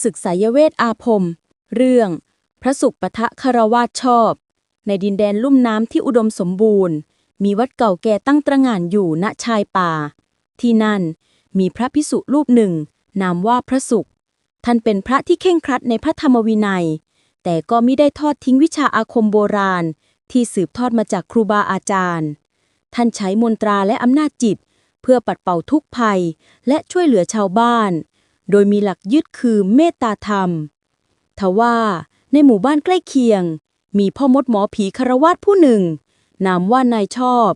ศึกสายเวทอาพมเรื่อง พระสุขปะทะคารวาสชอบ ในดินแดนลุ่มน้ำที่อุดมสมบูรณ์ มีวัดเก่าแก่ตั้งตระหง่านอยู่ณชายป่า ที่นั่นมีพระพิสุรูปหนึ่ง นามว่าพระสุข ท่านเป็นพระที่เข่งครัดในพระธรรมวินัย แต่ก็ไม่ได้ทอดทิ้งวิชาอาคมโบราณ ที่สืบทอดมาจากครูบาอาจารย์ ท่านใช้มนตราและอำนาจจิต เพื่อปัดเป่าทุกภัย และช่วยเหลือชาวบ้าน โดยมีหลักยึดคือเมตตาธรรม ทว่าในหมู่บ้านใกล้เคียง มีพ่อมดหมอผีคารวาสผู้หนึ่ง นามว่านายชอบ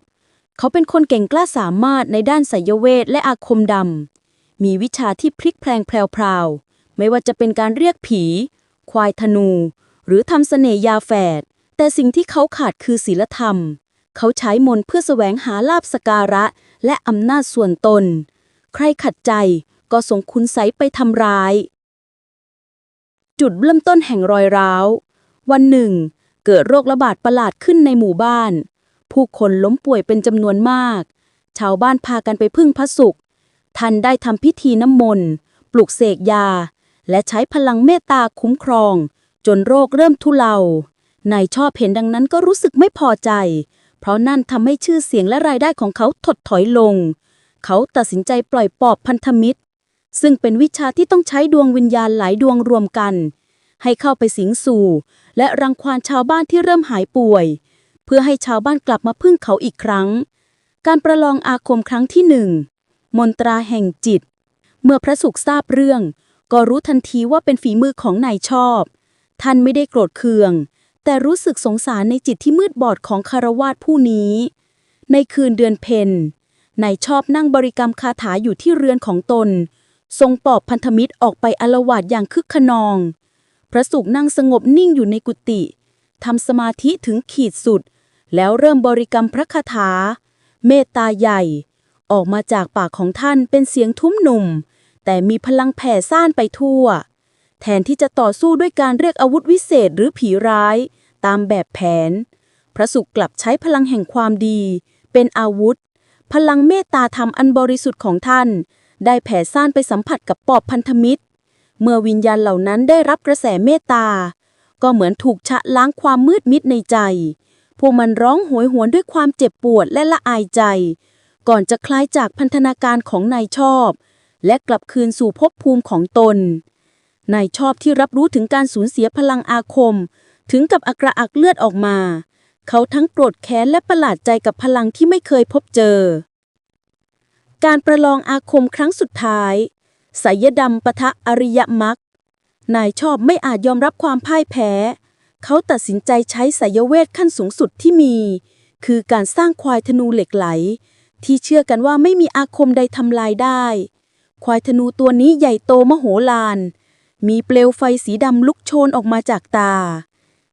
เขาเป็นคนเก่งกล้าสามารถในด้านไสยเวทและอาคมดำ มีวิชาที่พลิกแพลงแพรวๆ ไม่ว่าจะเป็นการเรียกผี ควายธนู หรือทำเสน่ยาแฝด แต่สิ่งที่เขาขาดคือศีลธรรม เขาใช้มนเพื่อแสวงหาลาบสการะ และอำนาจส่วนตน ใครขัดใจ ก็ส่งคุณไสไปทำร้าย จุดเริ่มต้นแห่งรอยร้าว วันหนึ่ง เกิดโรคระบาดประหลาดขึ้นในหมู่บ้าน ผู้คนล้มป่วยเป็นจำนวนมาก ชาวบ้านพากันไปพึ่งพระสุขท่านได้ทำพิธีน้ำมนต์ ปลุกเสกยา และใช้พลังเมตตาคุ้มครอง จนโรคเริ่มทุเลานายชอบเห็นดังนั้นก็รู้สึกไม่พอใจ เพราะนั่นทำให้ชื่อเสียงและรายได้ของเขาถดถอยลง เขาตัดสินใจปล่อยปอบพันธมิตร ซึ่งเป็นวิชาที่ต้องใช้ดวงวิญญาณหลายดวงรวมกัน ให้เข้าไปสิงสู่ และรังควานชาวบ้านที่เริ่มหายป่วย เพื่อให้ชาวบ้านกลับมาพึ่งเขาอีกครั้ง การประลองอาคมครั้งที่หนึ่งมนตราแห่งจิต เมื่อพระสุขทราบเรื่อง ก็รู้ทันทีว่าเป็นฝีมือของนายชอบ ท่านไม่ได้โกรธเคือง แต่รู้สึกสงสารในจิตที่มืดบอดของคารวาสผู้นี้ ในคืนเดือนเพ็ญนายชอบนั่งบริกรรมคาถาอยู่ที่เรือนของตน ทรงปอบพันธมิตรออกไปอลวาดอย่างคึกขนอง พระสุขนั่งสงบนิ่งอยู่ในกุฏิทำสมาธิถึงขีดสุด แล้วเริ่มบริกรรมพระคาถา เมตตาใหญ่ ออกมาจากปากของท่านเป็นเสียงทุ้มหนุ่ม แต่มีพลังแผ่ซ่านไปทั่ว แทนที่จะต่อสู้ด้วยการเรียกอาวุธวิเศษหรือผีร้าย ตามแบบแผน พระสุขกลับใช้พลังแห่งความดี เป็นอาวุธ พลังเมตตาธรรมอันบริสุทธิ์ของท่าน ได้แผ่ซ่านไปสัมผัสกับปอบพันธมิตร เมื่อวิญญาณเหล่านั้นได้รับกระแสเมตตา ก็เหมือนถูกชะล้างความมืดมิดในใจ พวกมันร้องโหยหวนด้วยความเจ็บปวดและละอายใจ ก่อนจะคลายจากพันธนาการของนายชอบ และกลับคืนสู่ภพภูมิของตน นายชอบที่รับรู้ถึงการสูญเสียพลังอาคม ถึงกับอักระอักเลือดออกมา เขาทั้งโกรธแค้นและประหลาดใจกับพลังที่ไม่เคยพบเจอ การประลองอาคมครั้งสุดท้ายสายดำปะทะอริยมรรคนายชอบไม่อาจยอมรับความพ่ายแพ้ เขาตัดสินใจใช้สายเวทขั้นสูงสุดที่มี คือการสร้างควายธนูเหล็กไหล ที่เชื่อกันว่าไม่มีอาคมใดทำลายได้ ควายธนูตัวนี้ใหญ่โตมโหฬารมีเปลวไฟสีดำลุกโชนออกมาจากตา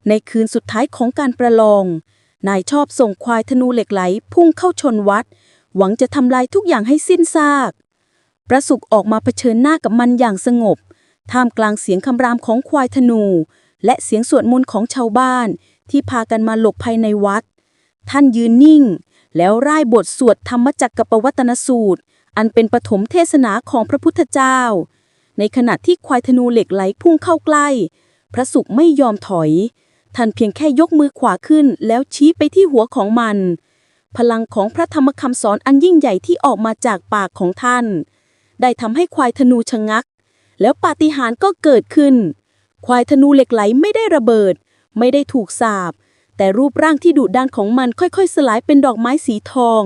ในคืนสุดท้ายของการประลอง นายชอบส่งควายธนูเหล็กไหลพุ่งเข้าชนวัด หวังจะทำลายทุกอย่างให้สิ้นซากพระสุขออกมาเผชิญหน้ากับมันอย่างสงบ ท่ามกลางเสียงคำรามของควายธนู และเสียงสวดมนต์ของชาวบ้านที่พากันมาหลบภายในวัด ท่านยืนนิ่ง แล้วร่ายบทสวดธรรมจักรปวัตนสูตร อันเป็นปฐมเทศนาของพระพุทธเจ้า ในขณะที่ควายธนูเหล็กไหลพุ่งเข้าใกล้ พระสุขไม่ยอมถอย ท่านเพียงแค่ยกมือขวาขึ้นแล้วชี้ไปที่หัวของมัน พลังของพระธรรมคำสอนอันยิ่งใหญ่ที่ออกมาจากปากของท่าน ได้ทำให้ควายธนูชะงัก แล้วปาฏิหาริย์ก็เกิดขึ้น ควายธนูเหล็กไหลไม่ได้ระเบิด ไม่ได้ถูกสาบ แต่รูปร่างที่ดุดันของมันค่อยๆ สลายเป็นดอกไม้สีทอง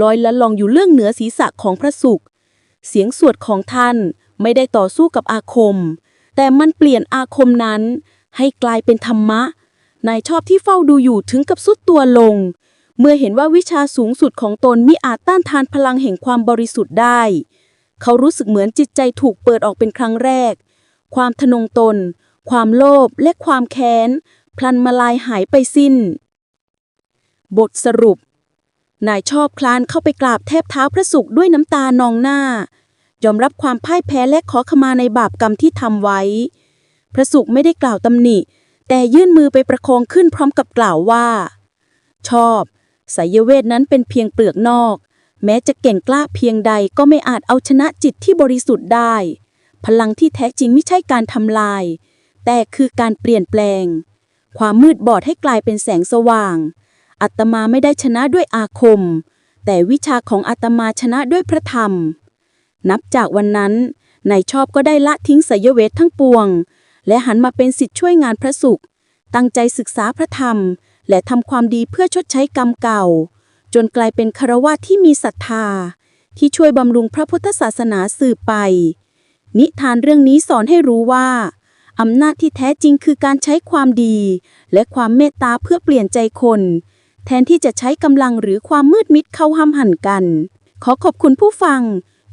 ลอยละลองอยู่เรื่องเหนือศีรษะของพระสุข เสียงสวดของท่านไม่ได้ต่อสู้กับอาคม แต่มันเปลี่ยนอาคมนั้น ให้กลายเป็นธรรมะนายชอบที่เฝ้าดูอยู่ถึงกับสุดตัวลง เมื่อเห็นว่าวิชาสูงสุดของตนมิอาจต้านทานพลังแห่งความบริสุทธิ์ได้ เขารู้สึกเหมือนจิตใจถูกเปิดออกเป็นครั้งแรก ความทะนงตน ความโลภและความแค้น พลันมาลายหายไปสิ้น บทสรุป นายชอบคลานเข้าไปกราบแทบเท้าพระสุขด้วยน้ำตานองหน้า ยอมรับความพ่ายแพ้และขอขมาในบาปกรรมที่ทำไว้ พระสุขไม่ได้กล่าวตำหนิ แต่ยื่นมือไปประคองขึ้นพร้อมกับกล่าวว่า ชอบ สายเวทนั้นเป็นเพียงเปลือกนอก แม้จะเก่งกล้าเพียงใดก็ไม่อาจเอาชนะจิตที่บริสุทธิ์ได้ พลังที่แท้จริงไม่ใช่การทำลาย แต่คือการเปลี่ยนแปลง ความมืดบอดให้กลายเป็นแสงสว่างอาตมาไม่ได้ชนะด้วยอาคม แต่วิชาของอาตมาชนะด้วยพระธรรม นับจากวันนั้นนายชอบก็ได้ละทิ้งสยเวททั้งปวง และหันมาเป็นสิทธิ์ช่วยงานพระสุข ตั้งใจศึกษาพระธรรม และทำความดีเพื่อชดใช้กรรมเก่า จนกลายเป็นคารวะที่มีศรัทธา ที่ช่วยบำรุงพระพุทธศาสนาสืบไป นิทานเรื่องนี้สอนให้รู้ว่าอำนาจที่แท้จริงคือการใช้ความดี และความเมตตาเพื่อเปลี่ยนใจคน แทนที่จะใช้กำลังหรือความมืดมิดเข้าห้ามหันกัน ขอขอบคุณผู้ฟัง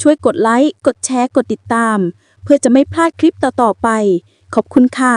ช่วยกดไลค์ กดแชร์ กดติดตาม เพื่อจะไม่พลาดคลิปต่อๆไป ขอบคุณค่ะ